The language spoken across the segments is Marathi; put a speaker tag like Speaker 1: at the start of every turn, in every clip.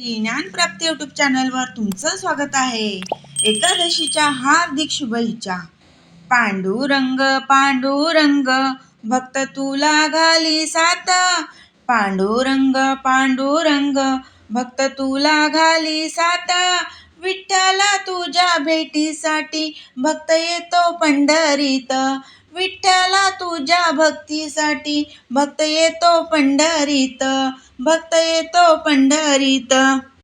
Speaker 1: ज्ञानप्राप्ती युट्यूब चॅनलवर तुमचं स्वागत आहे. एकादशीच्या हार्दिक शुभेच्छा. पांडुरंग पांडुरंग भक्त तुला घाली सात. पांडुरंग पांडुरंग भक्त तुला घाली सात. विठ्ठला तुझ्या भेटीसाठी भक्त येतो पंढरीत. विठ्ठला तुझ्या भक्तीसाठी भक्त येतो पंढरीत भक्त येतो पंढरीत.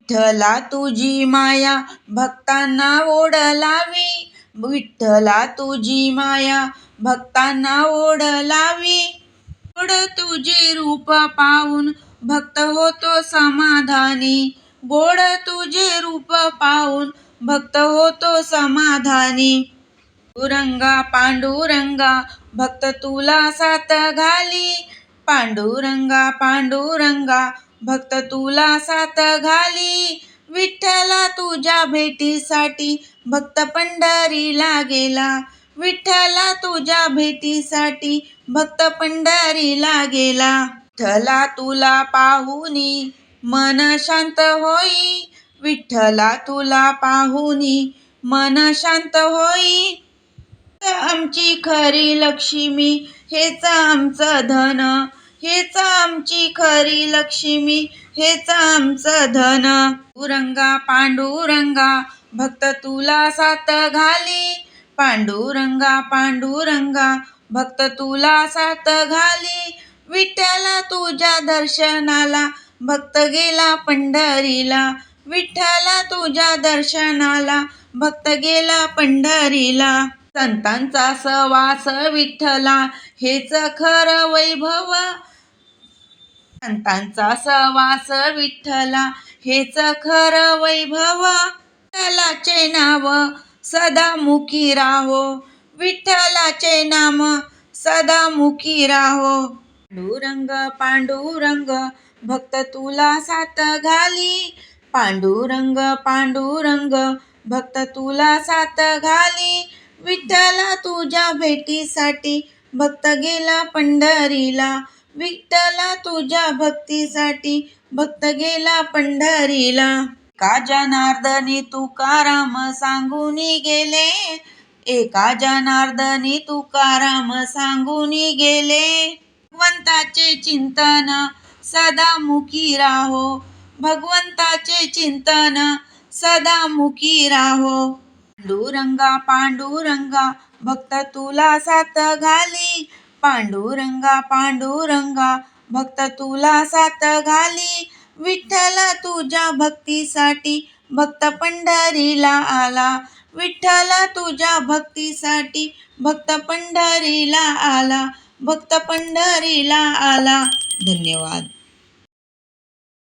Speaker 1: विठ्ठला तुझी माया भक्तांना ओढ लावी विठ्ठला तुझी माया भक्तांना ओढ लावी गोड तुझे रूप पाहून भक्त होतो समाधानी. गोड तुझे रूप पाहून भक्त होतो समाधानी. पांडुरंगा पांडुरंगा भक्त तुला साथ घाली. पांडुरंगा पांडुरंगा भक्त तुला साथ घाली. विठ्ठला तुझ्या भेटीसाठी भक्त पंढरीला गेला. विठ्ठला तुझ्या भेटीसाठी भक्त पंढरीला गेला. विठ्ठला तुला पाहुनी मन शांत होई. विठ्ठला तुला पाहुनी मन शांत होई. आमची खरी लक्ष्मी हेच आमचं धन. हेच आमची खरी लक्ष्मी हेच आमचं धन. पांडुरंगा पांडुरंगा भक्त तुला साथ घाली. पांडुरंगा पांडुरंगा भक्त तुला साथ घाली. विठ्ठला तुझ्या दर्शनाला भक्त गेला पंढरीला. विठ्ठला तुझ्या दर्शनाला भक्त गेला पंढरीला. संतांचा सवास विठ्ठला हेच खरं वैभव. संतांचा सहवास विठ्ठला हेच खरं वैभव. विठ्ठलाचे नाव सदा मुखी राहो. विठ्ठलाचे नाम सदा मुखी राहो. पांडुरंग पांडुरंग भक्त तुला साथ घाली. पांडुरंग पांडुरंग भक्त तुला साथ घाली. विठ्ठला तुझ्या भेटीसाठी भक्त गेला पंढरीला. विठ्ठला तुझ्या भक्तीसाठी भक्त गेला पंढरीला. एका जनार्दनी तुकाराम सांगून गेले. एका जनार्दनी तुकाराम सांगून गेले. भगवंताचे चिंतन सदा मुखी राहो. भगवंताचे चिंतन सदा मुखी राहो. पांडुरंगा पांडुरंगा भक्त तुला साथ घाली. पांडुरंगा पांडुरंगा भक्त तुला साथ घाली. विठ्ठला तुझ्या भक्तीसाठी भक्त पंढरीला आला. विठ्ठला तुझ्या भक्तीसाठी भक्त पंढरीला आला. भक्त पंढरीला आला. धन्यवाद.